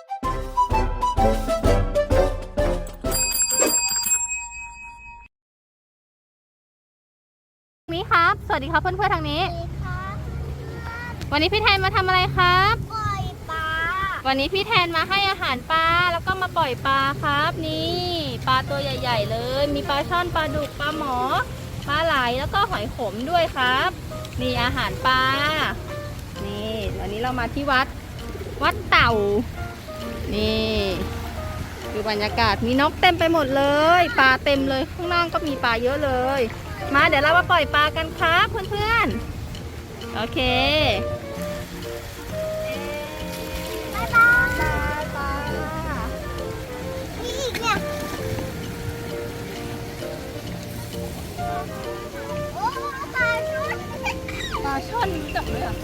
นี้ครับ สวัสดีครับเพื่อนๆทางนี้สวัสดีครับวันนี้พี่แทนมาทำอะไรครับ ปล่อยปลา วันนี้พี่แทนมาให้อาหารปลาแล้วก็มาปล่อยปลาครับ นี่ปลาตัวใหญ่ ๆ เลย มีปลาช่อนปลาดุกปลาหมอปลาไหลแล้วก็หอยขมด้วยครับ นี่อาหารปลา นี่วันนี้เรามาที่วัด วัดเต่า นี่ดูบรรยากาศมีนกเต็มไปหมดเลย ปลาเต็มเลยข้างล่างก็มีปลาเยอะเลย มาเดี๋ยวเรามาปล่อยปลากันครับเพื่อนๆ โอเคปลาปลาปลานี่อีกเนี่ยโอ้ปลาชุดปลาช่อนรู้จักเลยอะ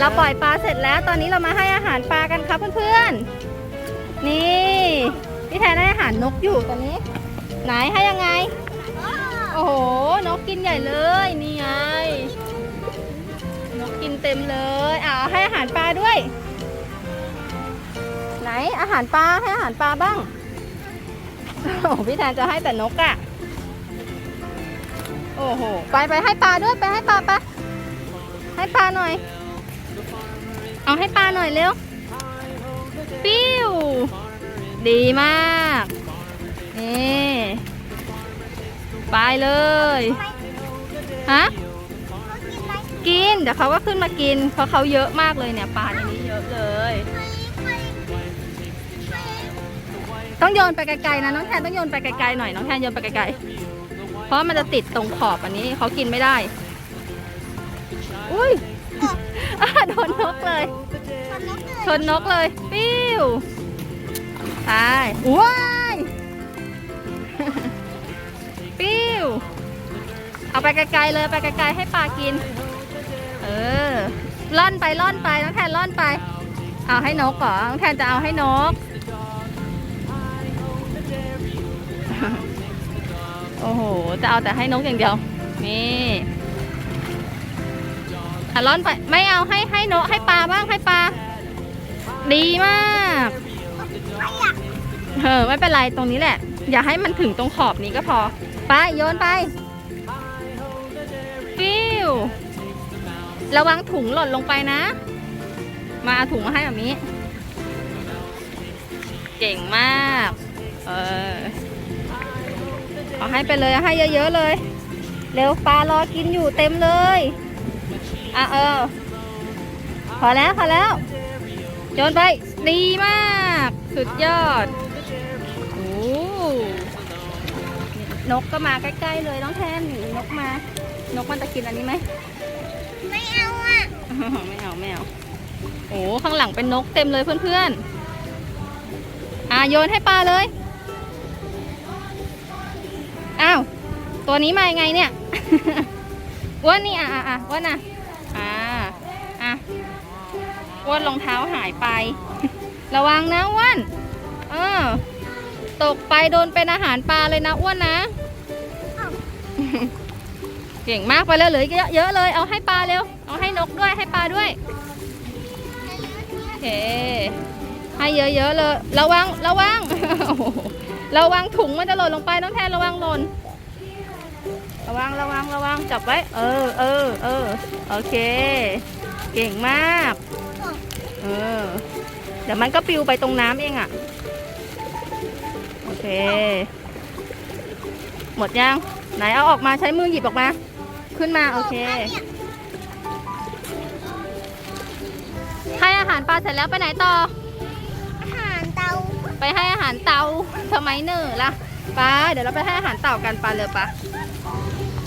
เราปล่อยปลาเสร็จแล้ว ตอนนี้เรามาให้อาหารปลากันครับเพื่อนๆ นี่พี่แทนให้อาหารนกอยู่ตอนนี้ ไหนให้ยังไง โอ้โห นกกินใหญ่เลย นี่ไง นกกินเต็มเลยอ่าให้อาหารปลาด้วย ไหนอาหารปลาให้อาหารปลาบ้าง โอ้พี่แทนจะให้แต่นกอะ่ะ โอ้โห ไปไปให้ปลาด้วยไปให้ปลาปะให้ปลาหน่อย เอาให้ปลาหน่อยเร็ว ปิ้ว ดีมาก นี่ไปเลย ฮะ กิน เดี๋ยวเขาก็ขึ้นมากิน เพราะเขาเยอะมากเลยเนี่ยปลาในนี้เยอะเลย ต้องโยนไปไกลๆนะน้องแทนต้องโยนไปไกลๆหน่อยน้องแทนโยนไปไกลๆ เพราะมันจะติดตรงขอบอันนี้เขากินไม่ได้ อุ้ย อะโดนนกเลย ชนนกเลย ปิ้วตายว้ายปิ้ว เอาไปไกลๆเลยไปไกลๆให้ปลากิน เออ ล่อนไปล่อนไปน้องแทนล่อนไป เอาให้นกเหรอน้องแทนจะเอาให้นก โอ้โห จะเอาแต่ให้นกอย่างเดียว นี่ อะล่อนไปไม่เอาให้ให้นให้ปลาบ้างให้ปลาดีมากเออไม่เป็นไรตรงนี้แหละ อย่าให้มันถึงตรงขอบนี้ก็พอ ไปโยนไปฟิวระวังถุงหล่นลงไปนะ มาเอาถุงมาให้แบบนี้ เก่งมาก เออเอาให้ไปเลยให้เยอะๆเลย เร็วปลารอกินอยู่เต็มเลย อะเออ พอแล้วพอแล้วโยนไป ดีมาก สุดยอด โอ้นกก็มาใกล้ๆเลยน้องแทนนกมา นกมันจะกินอันนี้ไหม ไม่เอาอะ ไม่เอาไม่เอาโอ้ข้างหลังเป็นนกเต็มเลยเพื่อนๆ อะโยนให้ปลาเลย อ้าว ตัวนี้มายังไงเนี่ยอ้วนนี่อะอะอะอ้วนอะอ่าอะ อ้วนรองเท้าหายไป ระวังนะอ้วนเออตกไปโดนเป็นอาหารปลาเลยนะอ้วนนะ เก่งมากไปแล้วเหลือเยอะเยอะเลย เอาให้ปลาเร็ว เอาให้นกด้วยให้ปลาด้วยโอเคให้เยอะๆเลย ระวังระวังระวังถุงมันจะหล่นลงไปน้องแทนระวังหล่นระวังระวังระวังจับไว้ เออเออเออโอเค เก่งมาก เออ เดี๋ยวมันก็ปลิวไปตรงน้ำเองอะ่ะ โอเค หมดยัง ไหนเอาออกมาใช้มือหยิบออกมา ขึ้นมาโอเค ให้อาหารปลาเสร็จแล้วไปไหนต่อ อาหารเตา ไปให้อาหารเต่าทำไมเนอล่ะปลาเดี๋ยวเราไปให้อาหารเต่ากันปลาเรือปะ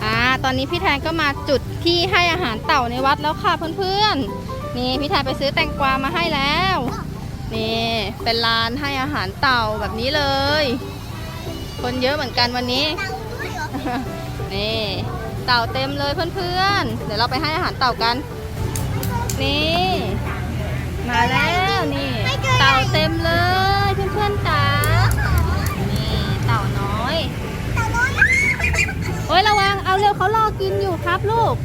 อ่า ตอนนี้พี่แทนก็มาจุดที่ให้อาหารเต่าในวัดแล้วค่ะเพื่อนๆ นี่พี่แทนไปซื้อแตงกวามาให้แล้ว นี่เป็นร้านให้อาหารเต่าแบบนี้เลย คนเยอะเหมือนกันวันนี้เตาด้วยเหรอนี่เต่าเต็มเลยเพื่อนๆ เดี๋ยวเราไปให้อาหารเต่ากัน นี่ มาแล้วนี่ เต่าเต็มเลยเพื่อนๆจ๋านี่เต่าน้อยเตาน้อยโอ้ยระวังเอาเร็วเขารอกินอยู่ครับลูก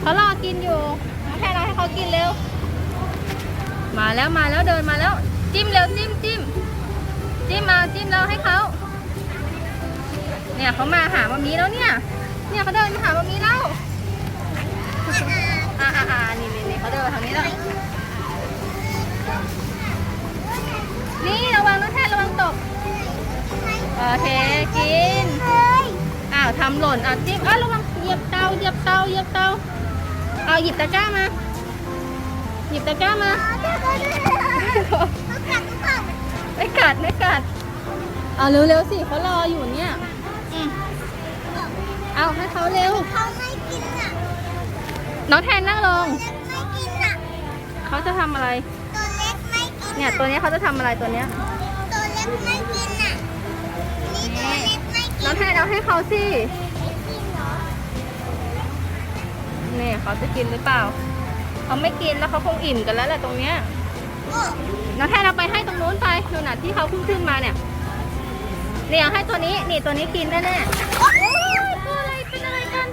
เขารอกินอยู่น้องแค่ เขากินเร็ว มาแล้วมาแล้วเดินมาแล้ว จิ้มเร็วจิ้มจิ้มจิ้มมาจิ้มแล้วให้เขาเนี่ยเขามาหามามีแล้วเนี่ย เนี่ยเขาเดินมาหามามีแล้วอ่าอ่าอ่านี่นี่นี่เขาเดินมาทางนี้แล้วนี่ระวังน้องแทนระวังตกโอเคกินอ้าวทำหล่นอะจิ้มอ้าวระวังเหยียบเตาเหยียบเตาเหยียบเตาเอาหยิบตะกร้ามา หยิบตะกร้ามาเดี๋ยวก่อนนะเขากัดหรือเปล่าไม่กัดไม่กัดเอาเร็วๆสิเขารออยู่เนี่ยอืมเอาให้เขาเร็วเขาไม่กินอะน้องแทนนั่งลงเล็กไม่กินอะเขาจะทำอะไร ตัวเล็กไม่กินเนี่ยตัวเนี้ยเขาจะทำอะไรตัวเนี้ยตัวเล็กไม่กินอะนี่ตัวเล็กไม่กินน้องแทนเอาให้เขาสิไม่กินเหรอเนี่ยเขาจะกินหรือเปล่า เขาไม่กินแล้วเขาคงอิ่มกันแล้วแหละตรงเนี้ยโอ้น้องแทนเอาไปให้ตรงนู้นไปดูหน่ะที่เขาเพิ่งขึ้นมาเนี่ยเนี่ยเอาให้ตัวนี้นี่ตัวนี้กินแน่ๆโอ้ยตัวอะไรเป็นอะไรกัน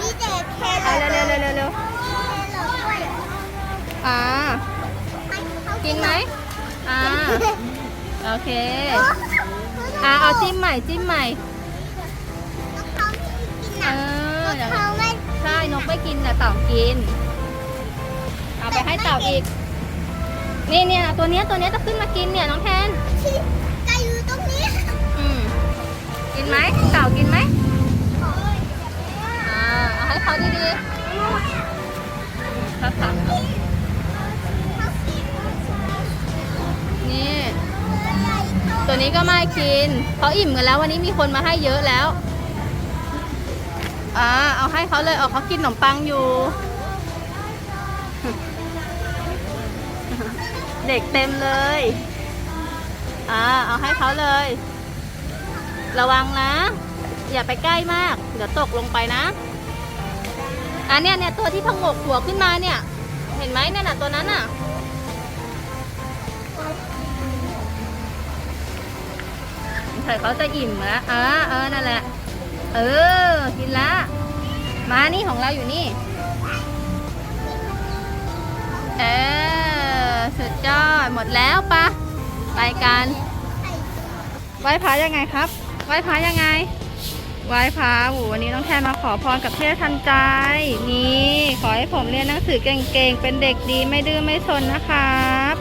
มีแต่แครเอาอทเร็วเร็วเร็วเร็วแครอทด้วยอ่าให้เขากินไหมอ่าโอเคโอ้อ่าเอาจิ้มใหม่จิ้มใหม่ นกไม่กินแต่เต่ากิน เอาไปให้เต่าอีก นี่เนี่ยตัวเนี้ยตัวเนี้ยจะขึ้นมากินเนี่ยน้องแทนที่ไก่อยู่ตรงนี้อืมกินไหมเต่ากินไหมโอ้ยอ่าเอาให้เขาดีๆครับครับเขากินนี่อะไรเขาตัวนี้ก็ไม่กินเขาอิ่มกันแล้ววันนี้มีคนมาให้เยอะแล้ว อ่าเอาให้เขาเลยเอาเขากินขนมปังอยู่ เด็กเต็มเลยอ่าเอาให้เขาเลย ระวังนะ อย่าไปใกล้มาก เดี๋ยวตกลงไปนะอันเนี้ยเนี่ยตัวที่พองกหัวขึ้นมาเนี่ย เห็นไหมเนี่ยน่ะตัวนั้นน่ะเถอะเขาจะอิ่มแล้วเออเออนั่นแหละ เออ กินละ มานี่ของเราอยู่นี่ เออ สุดยอด หมดแล้วปะไปกันไหว้พระยังไงครับไหว้พระยังไงไหว้พระโอ้วันนี้น้องแทนมาขอพรกับเทพทันใจ นี่ ขอให้ผมเรียนหนังสือเก่งๆ เป็นเด็กดีไม่ดื้อไม่ซนนะครับ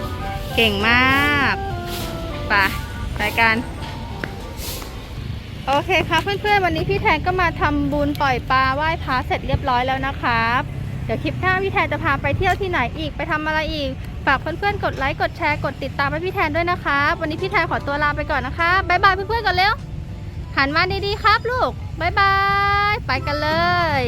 เก่งมาก ไปไปกัน โอเคครับเพื่อนๆวันนี้พี่แทนก็มาทำบุญปล่อยปลาไหว้พระเสร็จเรียบร้อยแล้วนะครับ เดี๋ยวคลิปหน้าพี่แทนจะพาไปเที่ยวที่ไหนอีกไปทำอะไรอีก ฝากเพื่อนๆกดไลค์กดแชร์กดติดตามให้พี่แทนด้วยนะครับวันนี้พี่แทนขอตัวลาไปก่อนนะครับบ๊ายบายเพื่อนๆก่อนเร็วหันมาดีๆครับลูกบ๊ายบายไปกันเลย